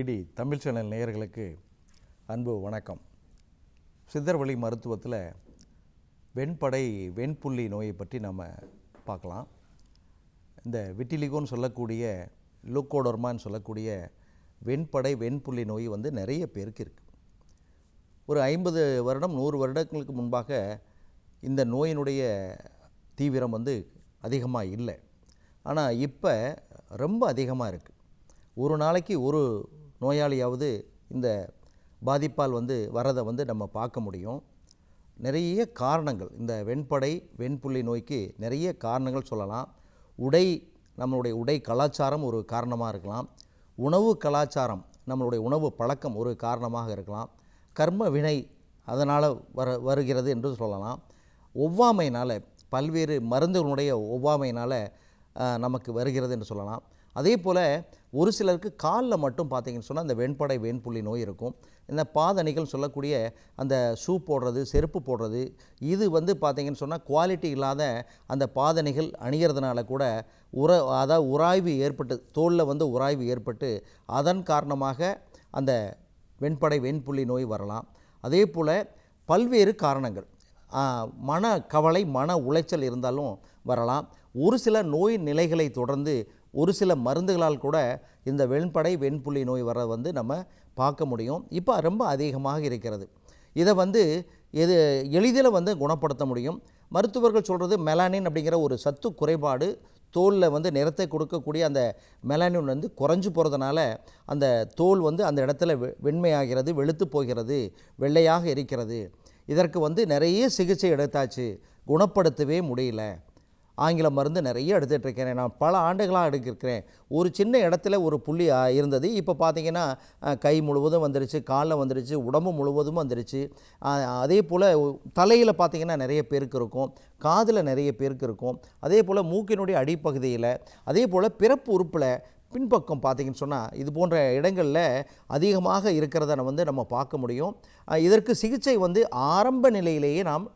DD Tamil channel நேயர்களுக்கு அன்பு வணக்கம். சித்தர்வழி மருத்துவத்தில் வெண்படை வெண்புள்ளி நோயை பற்றி நம்ம பார்க்கலாம். இந்த விட்டிலிகோன்னு சொல்லக்கூடிய லூக்கோடர்மான்னு சொல்லக்கூடிய வெண்படை வெண்புள்ளி நோய் வந்து நிறைய பேருக்கு இருக்குது ஒரு ஐம்பது வருடம் நூறு வருடங்களுக்கு முன்பாக இந்த நோயினுடைய தீவிரம் வந்து அதிகமாக இல்லை. ஆனால் இப்போ ரொம்ப அதிகமாக இருக்குது ஒரு நாளைக்கு ஒரு நோயாளியாவது இந்த பாதிப்பால் வந்து வரதை வந்து நம்ம பார்க்க முடியும். நிறைய காரணங்கள் இந்த வெண்படை வெண்புள்ளி நோய்க்கு நிறைய காரணங்கள் சொல்லலாம். உடை நம்மளுடைய உடை கலாச்சாரம் ஒரு காரணமாக இருக்கலாம். உணவு கலாச்சாரம் நம்மளுடைய உணவு பழக்கம் ஒரு காரணமாக இருக்கலாம். கர்ம வினை அதனால் வர வருகிறது என்று சொல்லலாம். ஒவ்வாமையினால் பல்வேறு மருந்துகளுடைய ஒவ்வாமையினால் நமக்கு வருகிறது என்று சொல்லலாம். அதே போல் ஒரு சிலருக்கு காலில் மட்டும் பார்த்தீங்கன்னு சொன்னால் அந்த வெண்படை வெண்புள்ளி நோய் இருக்கும். இந்த பாதணிகள் சொல்லக்கூடிய அந்த ஷூ போடுறது செருப்பு போடுறது இது வந்து பார்த்தீங்கன்னு சொன்னால் குவாலிட்டி இல்லாத அந்த பாதணிகள் அணிகிறதுனால கூட உர அதாவது உராய்வு ஏற்பட்டு தோலில் வந்து உராய்வு ஏற்பட்டு அதன் காரணமாக அந்த வெண்படை வெண்புள்ளி நோய் வரலாம். அதே போல் பல்வேறு காரணங்கள். மன கவலை மன உளைச்சல் இருந்தாலும் வரலாம். ஒரு சில நோய் நிலைகளை தொடர்ந்து ஒரு சில மருந்துகளால் கூட இந்த வெண்படை வெண்புள்ளி நோய் வர வந்து நம்ம பார்க்க முடியும். இப்போ ரொம்ப அதிகமாக இருக்கிறது. இதை வந்து எது எளிதில் வந்து குணப்படுத்த முடியும். மருத்துவர்கள் சொல்கிறது மெலானின் அப்படிங்கிற ஒரு சத்து குறைபாடு தோலில் வந்து நிறத்தை கொடுக்கக்கூடிய அந்த மெலானின் வந்து குறைஞ்சு போகிறதுனால அந்த தோல் வந்து அந்த இடத்துல வெ- வெண்மையாகிறது வெளுத்து போகிறது வெள்ளையாக இருக்கிறது. இதற்கு வந்து நிறைய சிகிச்சை எடுத்தாச்சு. குணப்படுத்தவே முடியல. ஆங்கில மருந்து நிறைய எடுத்துகிட்டு இருக்கிறேன் நான் பல ஆண்டுகளாக எடுக்கிறேன் ஒரு சின்ன இடத்துல ஒரு புள்ளி இருந்தது. இப்போ பார்த்தீங்கன்னா கை முழுவதும் வந்துருச்சு காலில் வந்துருச்சு உடம்பு முழுவதும் வந்துருச்சு. அதே போல் தலையில் பார்த்தீங்கன்னா நிறைய பேருக்கு இருக்கும். காதில் நிறைய பேருக்கு இருக்கும். அதே போல் மூக்கினுடைய அடிப்பகுதியில் அதே போல் பிறப்பு உறுப்பில் பின்பக்கம் பார்த்திங்கன்னு சொன்னால் இது போன்ற இடங்களில் அதிகமாக இருக்கிறத வந்து நம்ம பார்க்க முடியும். இதற்கு சிகிச்சை வந்து ஆரம்ப நிலையிலேயே நாம்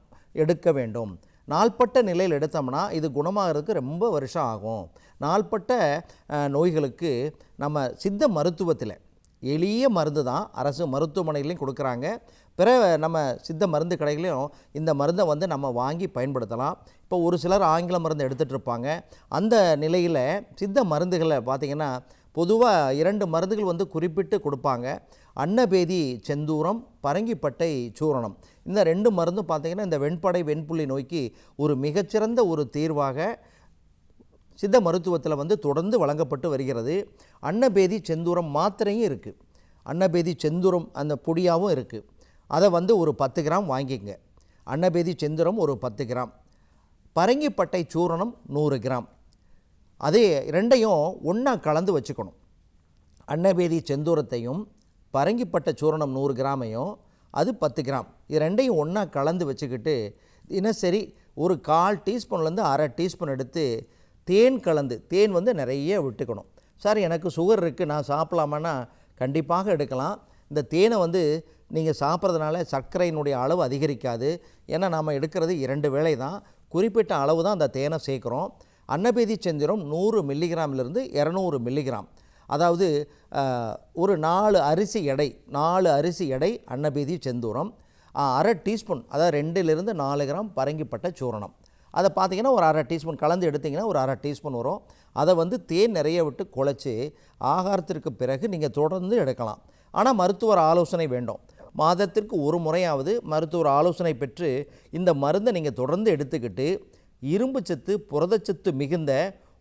எடுக்க வேண்டும். நாள்பட்ட நிலையில் எடுத்தோம்னா இது குணமாகிறதுக்கு ரொம்ப வருஷம் ஆகும். நாள்பட்ட நோய்களுக்கு நம்ம சித்த மருத்துவத்தில் எளிய மருந்து தான் அரசு மருத்துவமனைகளையும் கொடுக்குறாங்க. பிற நம்ம சித்த மருந்து கடைகளையும் இந்த மருந்தை வந்து நம்ம வாங்கி பயன்படுத்தலாம். இப்போ ஒரு சிலர் ஆங்கில மருந்து எடுத்துகிட்டு இருப்பாங்க. அந்த நிலையில் சித்த மருந்துகளை பார்த்திங்கன்னா பொதுவாக இரண்டு மருந்துகள் வந்து குறிப்பிட்டு கொடுப்பாங்க. அன்னபேதி செந்தூரம் பரங்கிப்பட்டை சூரணம். இந்த ரெண்டு மருந்தும் பார்த்திங்கன்னா இந்த வெண்படை வெண்புள்ளி நோய்க்கு ஒரு மிகச்சிறந்த ஒரு தீர்வாக சித்த மருத்துவத்தில் வந்து தொடர்ந்து வழங்கப்பட்டு வருகிறது. அன்னபேதி செந்தூரம் மாத்திரையும் இருக்குது அன்னபேதி செந்தூரம் அந்த பொடியாகவும் இருக்குது அதை வந்து ஒரு பத்து கிராம் வாங்கிங்க அன்னபேதி செந்தூரம் ஒரு பத்து கிராம். பரங்கிப்பட்டை சூரணம் நூறு கிராம். அதே ரெண்டையும் ஒன்றா கலந்து வச்சுக்கணும். அன்னபேதி செந்தூரத்தையும் பரங்கிப்பட்ட சூரணம் நூறு கிராமையும் அது பத்து கிராம். இது ரெண்டையும் ஒன்றா கலந்து வச்சுக்கிட்டு தினசரி ஒரு கால் டீஸ்பூன்லேருந்து அரை டீஸ்பூன் எடுத்து தேன் கலந்து தேன் வந்து நிறைய விட்டுக்கணும். சார் எனக்கு சுகர் இருக்குது நான் சாப்பிட்லாமான்னா கண்டிப்பாக எடுக்கலாம். இந்த தேனை வந்து நீங்கள் சாப்பிட்றதுனால சர்க்கரையினுடைய அளவு அதிகரிக்காது. ஏன்னா நாம் எடுக்கிறது இரண்டு வேளை தான் குறிப்பிட்ட அளவு தான் அந்த தேனை சேர்க்குறோம். அன்னபேதி செந்திரம் நூறு மில்லிகிராமிலிருந்து இரநூறு மில்லிகிராம். அதாவது ஒரு நாலு அரிசி எடை நாலு அரிசி எடை அன்னபேதி செந்தூரம். அரை டீஸ்பூன் அதாவது ரெண்டுலேருந்து நாலு கிராம் பரங்கிப்பட்ட சூரணம். அதை பார்த்தீங்கன்னா ஒரு அரை டீஸ்பூன் கலந்து எடுத்திங்கன்னா ஒரு அரை டீஸ்பூன் வரும். அதை வந்து தேன் நிறைய விட்டு குழச்சி ஆகாரத்திற்கு பிறகு நீங்கள் தொடர்ந்து எடுக்கலாம். ஆனால் மருத்துவர் ஆலோசனை வேண்டும். மாதத்திற்கு ஒரு முறையாவது மருத்துவர் ஆலோசனை பெற்று இந்த மருந்தை நீங்கள் தொடர்ந்து எடுத்துக்கிட்டு இரும்பு சத்து புரதச்சத்து மிகுந்த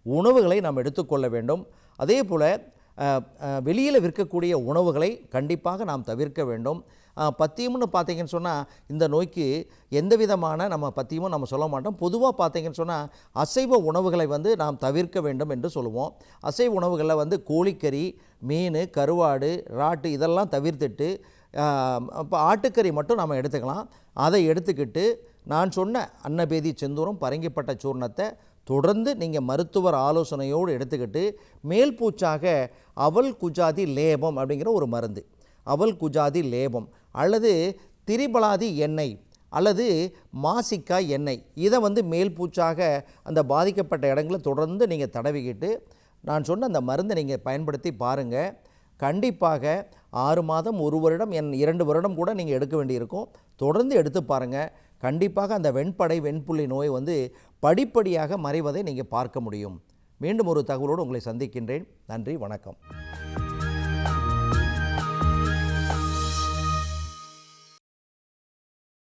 உணவுகளை நாம் எடுத்துக்கொள்ள வேண்டும். அதே போல் வெளியில் விற்கக்கூடிய உணவுகளை கண்டிப்பாக நாம் தவிர்க்க வேண்டும். பத்தியம்னு பார்த்தீங்கன்னு சொன்னால் இந்த நோய்க்கு எந்த விதமான நம்ம பத்தியமும் நம்ம சொல்ல மாட்டோம். பொதுவாக பார்த்தீங்கன்னு சொன்னால் அசைவ உணவுகளை வந்து நாம் தவிர்க்க வேண்டும் என்று சொல்லுவோம். அசைவ உணவுகளில் வந்து கோழிக்கறி மீன் கருவாடு ராட்டு இதெல்லாம் தவிர்த்துட்டு இப்போ ஆட்டுக்கறி மட்டும் நம்ம எடுத்துக்கலாம். அதை எடுத்துக்கிட்டு நான் சொன்ன அன்னபேதி செந்தூரம் பரங்கிப்பட்ட சூர்ணத்தை தொடர்ந்து நீங்கள் மருத்துவர் ஆலோசனையோடு எடுத்துக்கிட்டு மேல் பூச்சாக அவல் குஜாதி லேபம் அப்படிங்கிற ஒரு மருந்து. அவல் குஜாதி லேபம் அல்லது திரிபலாதி எண்ணெய் அல்லது மாசிக்காய் எண்ணெய். இதை வந்து மேல் பூச்சாக அந்த பாதிக்கப்பட்ட இடங்களை தொடர்ந்து நீங்கள் தடவிக்கிட்டு நான் சொன்ன அந்த மருந்தை நீங்கள் பயன்படுத்தி பாருங்கள் கண்டிப்பாக ஆறு மாதம் ஒரு வருடம் என் இரண்டு வருடம் கூட நீங்கள் எடுக்க வேண்டியிருக்கும். தொடர்ந்து எடுத்து பாருங்கள் கண்டிப்பாக அந்த வெண்படை வெண்புள்ளி நோய் வந்து படிப்படியாக மறைவதை நீங்கள் பார்க்க முடியும். மீண்டும் ஒரு தகவலோடு உங்களை சந்திக்கின்றேன். நன்றி வணக்கம்.